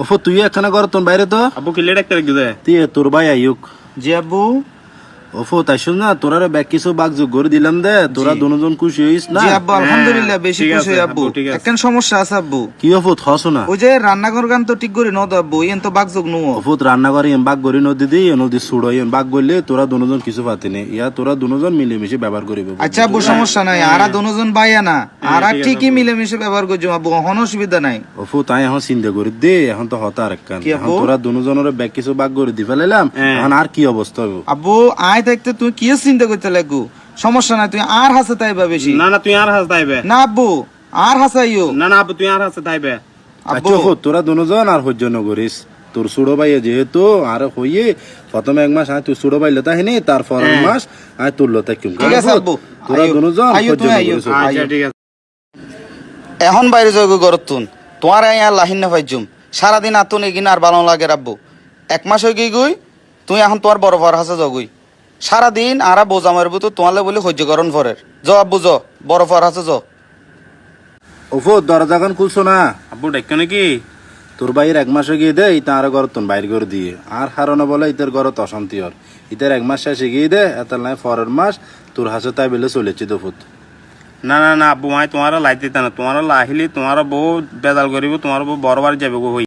ওফো তুই একখানা কর তোর বাইরে তো। আব্বু কিলে ডাক্তার গিয়ে তুই তোর ভাই আইউক জি আব্বু। ওফো তাই শুন না তোরা ব্যাগ কিছু বাগ যোগ করে দিলাম দে তোরা দুজন খুশি হইস না? জি আব্বু আলহামদুলিল্লাহ বেশি খুশি আছে, আব্বু। একখান সমস্যা আছে আব্বু। কি ওফো থস না? ওই যে রান্নাঘর গান তো ঠিক করে নদ আব্বু ইয়েন তো বাগযোগ নুও ওফুত রান্না করে এম বাগ করি নদী দি নদী সুড়ো এম বাগ করলে তোরা দুজন কিছু পাতি নে ইয়া তোরা দুজন মিলেমিশে ব্যবহার করিবে আচ্ছা আব্বু সমস্যা নাই আরা দুজন বাইয়া না। আরা ঠিকই মিলেমিশে ব্যবহার করছ আব্বু কোনো অসুবিধা নাই। ওফু তাই এখন চিন্তা করি। দে এখন তো হতা আর একখান। কি এখন আপু? তোরা দুজনের ব্যাগ কিছু বাগ করে দি ফেলাইলাম হ্যাঁ। এখন আর কি অবস্থা হবে আব্বু আয় তুই কি চিন্তা করতে লাগু? সমস্যা নাই তুই আর হাসে তাইবা বেশি। না না তুই আর হাস তাইবে। না আব্বু আর হাসাইও। না না আব্বু তুই আর হাস তাইবে। আচ্ছা তোরা দুজন আর সহ্য নকরিস তোর সুড়ো ভাই যেহেতু আর হইয়ে প্রথমে এক মাস আয় তুই সুড়ো ভাই লতা হয়নি তার পরের মাস আয় তোর লতা কিম তোরা দুজন আচ্ছা ঠিক আছে। এখন বাইরে যাই ঘরত তুন। তোমার আই আর লাহিন না পাইজুম। সারাদিন আতুন এগিন আর ভালো লাগে রাব্বু। এক মাস হয়ে গই গই তুই এখন তোমার বড় ভার হাসে জগুই সারাদিন আরা বোঝা মারবো তো তোমালে বলে সহ্য করন ফরের জ আব্বু জ বড় ভার হাসে জ ওফো, দরজা খান খুলছো না? আব্বু ডাক্তার নাকি? তোর বাইর এক মাস গিয়ে দে ইতা আর ঘর তোর বাইর করে দিয়ে। আর হারনে বলে ইতার ঘরত অশান্তি হর ইতার এক মাস শেষে গিয়ে দে এত নাই পরের মাস, তোর হাসে তাই বেলে চলেছি দফুত। না না না, আব্বু, মাই তোমার লাইতে না তোমার লাহিলি তোমার বউ বেদাল করিব তোমার বউ বরবার যাবে হই